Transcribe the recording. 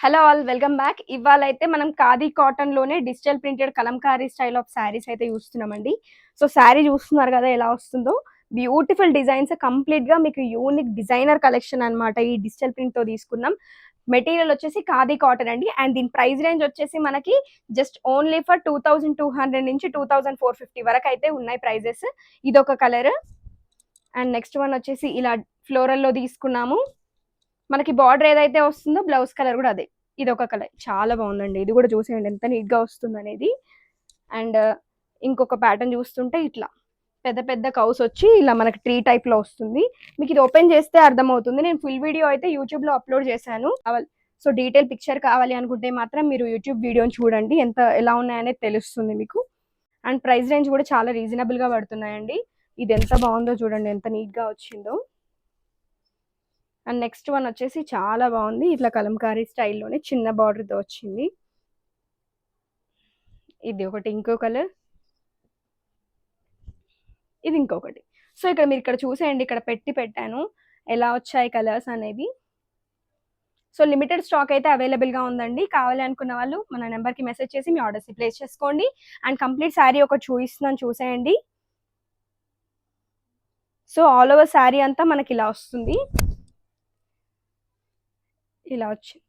Hello all welcome back ఇవాళ అయితే మనం khadi కాటన్లోనే digital printed kalamkari style of saris అయితే చూస్తున్నామండి. సో శారీ చూస్తున్నారు కదా ఎలా వస్తుందో. బ్యూటిఫుల్ డిజైన్స్ కంప్లీట్గా మీకు యూనిక్ డిజైనర్ కలెక్షన్ అన్నమాట ఈ డిజిటల్ ప్రింట్తో తీసుకున్నాం. మెటీరియల్ వచ్చేసి ఖాదీ కాటన్ అండి. అండ్ దీని ప్రైస్ రేంజ్ వచ్చేసి మనకి just only for two thousand two hundred నుంచి టూ థౌజండ్ ఫోర్ ఫిఫ్టీ వరకు అయితే ఉన్నాయి ప్రైజెస్ ఇది ఒక కలర్ అండ్ నెక్స్ట్ వన్ వచ్చేసి ఇలా ఫ్లోరల్లో తీసుకున్నాము. మనకి బార్డర్ ఏదైతే వస్తుందో బ్లౌజ్ కలర్ కూడా అదే. ఇది ఒక కలర్ చాలా బాగుందండి. ఇది కూడా చూసేయండి. ఎంత నీట్గా వస్తుంది అనేది అండ్ uh, ఇంకొక ప్యాటర్న్ చూస్తుంటే ఇట్లా. పెద్ద పెద్ద కౌస్ వచ్చి ఇలా మనకి ట్రీ టైప్లో వస్తుంది. మీకు ఇది ఓపెన్ చేస్తే అర్థమవుతుంది. నేను ఫుల్ వీడియో అయితే యూట్యూబ్లో అప్లోడ్ చేశాను. సో డీటెయిల్ పిక్చర్ కావాలి అనుకుంటే మాత్రం మీరు యూట్యూబ్ వీడియోని చూడండి. ఎంత ఎలా ఉన్నాయనేది తెలుస్తుంది మీకు. అండ్ ప్రైస్ రేంజ్ కూడా చాలా రీజనబుల్గా పడుతున్నాయండి. ఇది ఎంత బాగుందో చూడండి. ఎంత నీట్గా వచ్చిందో. అండ్ నెక్స్ట్ వన్ వచ్చేసి చాలా బాగుంది. ఇట్లా కలంకారీ స్టైల్లోనే చిన్న బార్డర్తో వచ్చింది. ఇది ఒకటి ఇంకో కలర్. ఇది ఇంకొకటి. సో ఇక్కడ మీరు ఇక్కడ చూసేయండి. ఇక్కడ పెట్టి పెట్టాను. ఎలా వచ్చాయి కలర్స్ అనేవి. సో లిమిటెడ్ స్టాక్ అయితే అవైలబుల్గా ఉందండి. కావాలి అనుకున్న వాళ్ళు మన నెంబర్కి మెసేజ్ చేసి మీ ఆర్డర్స్ ప్లేస్ చేసుకోండి. అండ్ కంప్లీట్ శారీ ఒకటి చూపిస్తున్నాను. చూసేయండి. సో ఆల్ ఓవర్ శారీ అంతా మనకి ఇలా వస్తుంది. ఇలా వచ్చింది